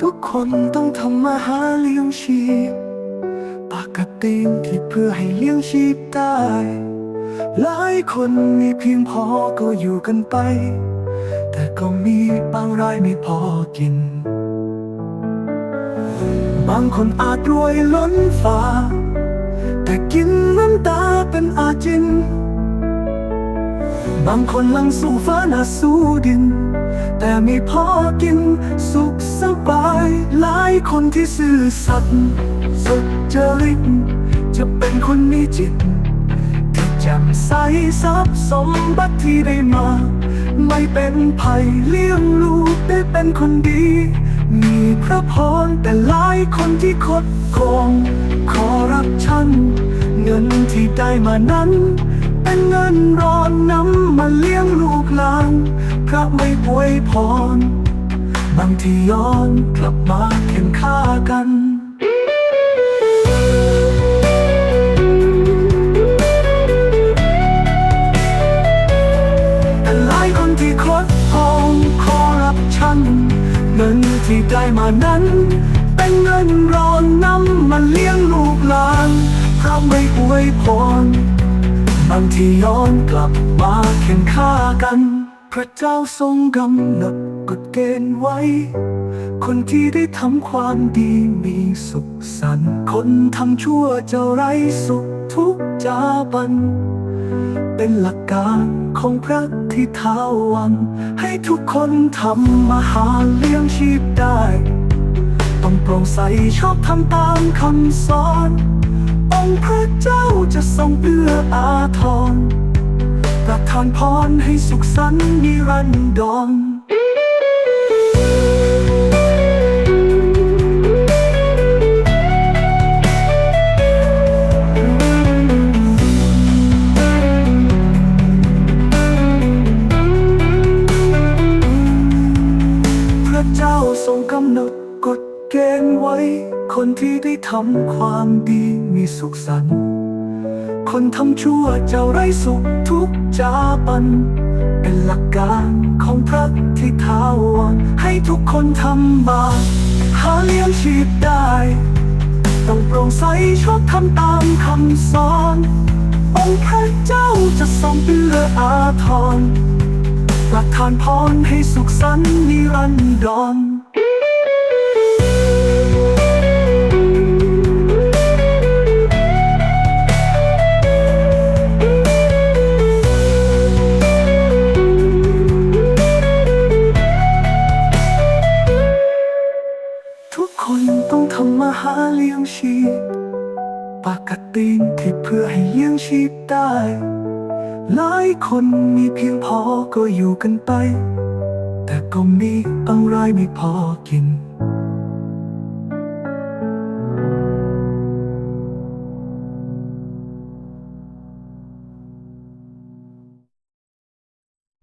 ทุกคนต้องทำมาหาเลี้ยงชีพปากกติมที่เพื่อให้เลี้ยงชีพได้ หลายคนมีเพียงพอก็อยู่กันไป แต่ก็มีบางรายไม่พอกิน บางคนอาจรวยล้นฟ้า บางคนลังสู้ฟ้าหน้าสู้ดิน แต่ม่พอกินสุขสบาย หลายคนที่ซื่อสัตย์สุจริตจะเป็นคนมีจิตที่แจ่มใสทรัพย์สมบัติที่ได้มา ไม่เป็นภัยเลี้ยงลูกได้เป็นคนดี มีพระพรแต่หลายคนที่คดโกงคอร์รัปชันเงินที่ได้มานั้น เป็นเงินรอ อวยพร บางทีย้อนกลับมาเข็นฆ่ากันแต่หลายคนที่คดโกงคอร์รัปชันเงินที่ได้มานั้น เป็นเงินรอนน้ำมาเลี้ยงลูกหลานเพราะไม่อวยพรบางทีย้อนกลับมาแข่งฆ่ากัน พระเจ้าทรงกำหนดกฎเกณฑ์ไว้ คนที่ได้ทำความดีมีสุขสันต์คนทำชั่วจะไร้สุขทุกจาบัน เป็นหลักการของพระที่ท้าวันให้ทุกคนทำมาหาเลี้ยงชีพได้ ต้องโปร่งใสชอบทำตามคำสอน องค์พระเจ้าจะทรงเอื้ออาทร ประทานพรให้สุขสันต์นิรันดรพระเจ้าทรงกำหนดกฎเกณฑ์ไว้ คนที่ได้ทำความดีมีสุขสันต์ คนทำชั่วจะไร้สุขทุกจาปัน เป็นหลักการของพระที่ทาวรให้ทุกคนทำบาปหาเลี้ยงชีพได้ ต้องโปร่งใสชอบทำตามคำสอนองค์พระเจ้าจะทรงเอื้ออาทรประทานพรให้สุขสันต์นิรันดร หาเลี้ยงชีพปากกติงที่เพื่อให้เลี้ยงชีพได้ หลายคนมีเพียงพอก็อยู่กันไป แต่ก็มีบางรายไม่พอกิน